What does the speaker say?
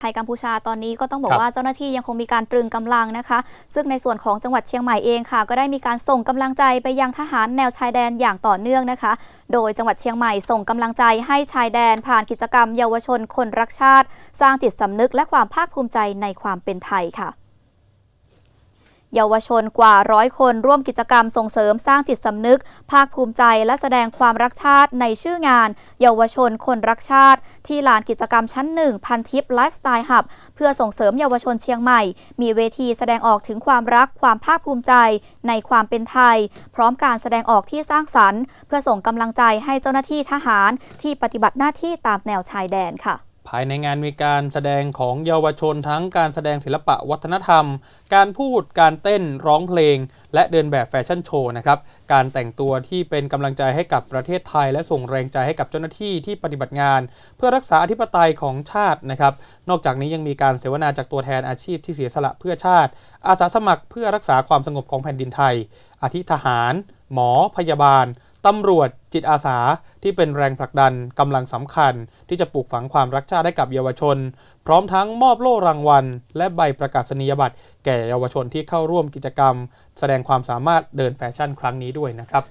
ไทยกัมพูชาตอนนี้ก็ต้องบอครักบว่าเจ้าหน้าที่ยังคงมีการตรึงกำลังนะคะ ซึ่งในส่วนของจังหวัดเชียงใหม่เองค่ะ ก็ได้มีการส่งกำลังใจไปยังทหารแนวชายแดนอย่างต่อเนื่องนะคะ โดยจังหวัดเชียงใหม่ส่งกำลังใจให้ชายแดนผ่านกิจกรรมเยาวชนคนรักชาติ สร้างจิตสำนึกและความภาคภูมิใจในความเป็นไทยค่ะ เยาวชนกว่าร้อยคนร่วมกิจกรรมส่งเสริมสร้างจิตสำนึก ภาคภูมิใจและแสดงความรักชาติในชื่องาน เยาวชนคนรักชาติ ที่ลานกิจกรรมชั้นหนึ่งพันทิปไลฟ์สไตล์หับเพื่อส่งเสริมเยาวชนเชียงใหม่ มีเวทีแสดงออกถึงความรักความภาคภูมิใจ ในความเป็นไทย พร้อมการแสดงออกที่สร้างสรรค์ เพื่อส่งกำลังใจให้เจ้าหน้าที่ทหารที่ปฏิบัติหน้าที่ตามแนวชายแดนค่ะ ภายในงานมีการแสดงของเยาวชนทั้งการแสดงศิลปะวัฒนธรรม การพูด การเต้น ร้องเพลง และเดินแบบแฟชั่นโชว์นะครับ การแต่งตัวที่เป็นกำลังใจให้กับประเทศไทย และส่งแรงใจให้กับเจ้าหน้าที่ที่ปฏิบัติงาน เพื่อรักษาอธิปไตยของชาตินะครับ นอกจากนี้ยังมีการเสวนาจากตัวแทนอาชีพที่เสียสละเพื่อชาติ อาสาสมัครเพื่อรักษาความสงบของแผ่นดินไทยอาทิทหาร หมอ พยาบาล ตำรวจจิตอาสาที่เป็นแรงผลักดันกำลังสำคัญ ที่จะปลูกฝังความรักชาติให้กับเยาวชน พร้อมทั้งมอบโล่รางวัล และใบประกาศนียบัตรแก่เยาวชนที่เข้าร่วมกิจกรรม แสดงความสามารถเดินแฟชั่นครั้งนี้ด้วยนะครับ